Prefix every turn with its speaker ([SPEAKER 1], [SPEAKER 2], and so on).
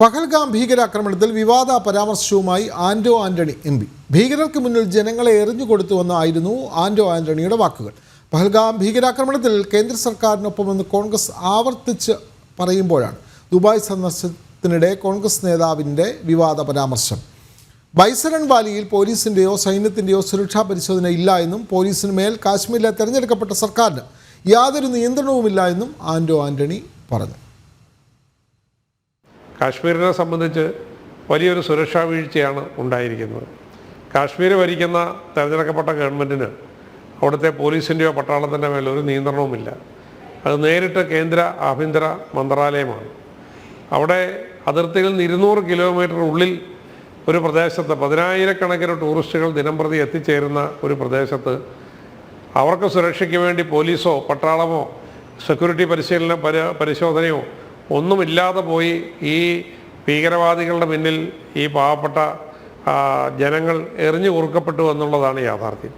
[SPEAKER 1] പഹൽഗാം ഭീകരാക്രമണത്തിൽ വിവാദ പരാമർശവുമായി ആന്റോ ആന്റണി എം പി. ഭീകരർക്ക് മുന്നിൽ ജനങ്ങളെ എറിഞ്ഞുകൊടുത്തുവെന്നായിരുന്നു ആന്റോ ആന്റണിയുടെ വാക്കുകൾ. പഹൽഗാം ഭീകരാക്രമണത്തിൽ കേന്ദ്ര സർക്കാരിനൊപ്പമെന്ന് കോൺഗ്രസ് ആവർത്തിച്ച് പറയുമ്പോഴാണ് ദുബായ് സന്ദർശനത്തിനിടെ കോൺഗ്രസ് നേതാവിന്റെ വിവാദ പരാമർശം. ബൈസരൺ വാലിയിൽ പോലീസിന്റെയോ സൈന്യത്തിന്റെയോ സുരക്ഷാ പരിശോധന ഇല്ല എന്നും പോലീസിന് മേൽ കാശ്മീരിലെ തെരഞ്ഞെടുക്കപ്പെട്ട സർക്കാരിന് യാതൊരു നിയന്ത്രണവുമില്ല എന്നും ആന്റോ ആന്റണി പറഞ്ഞു.
[SPEAKER 2] കാശ്മീരിനെ സംബന്ധിച്ച് വലിയൊരു സുരക്ഷാ വീഴ്ചയാണ് ഉണ്ടായിരിക്കുന്നത്. കാശ്മീർ ഭരിക്കുന്ന തിരഞ്ഞെടുക്കപ്പെട്ട ഗവൺമെന്റിന് അവിടുത്തെ പോലീസിന്റെയോ പട്ടാളത്തിന്റെ മേലെ ഒരു നിയന്ത്രണവുമില്ല. അത് നേരിട്ട് കേന്ദ്ര ആഭ്യന്തര മന്ത്രാലയമാണ്. അവിടെ അതിർത്തിയിൽ നിന്ന് ഇരുന്നൂറ് കിലോമീറ്റർ ഉള്ളിൽ ഒരു പ്രദേശത്ത് പതിനായിരക്കണക്കിന് ടൂറിസ്റ്റുകൾ ദിനംപ്രതി എത്തിച്ചേരുന്ന ഒരു പ്രദേശത്ത് അവർക്ക് സുരക്ഷയ്ക്ക് വേണ്ടി പോലീസോ പട്ടാളമോ സെക്യൂരിറ്റി പരിശീലന പരിശോധനയോ ഒന്നുമില്ലാതെ പോയി ഈ ഭീകരവാദികളുടെ പിന്നിൽ ഈ പാവപ്പെട്ട ജനങ്ങൾ എറിഞ്ഞു കുറുക്കപ്പെട്ടു എന്നുള്ളതാണ് യാഥാർത്ഥ്യം.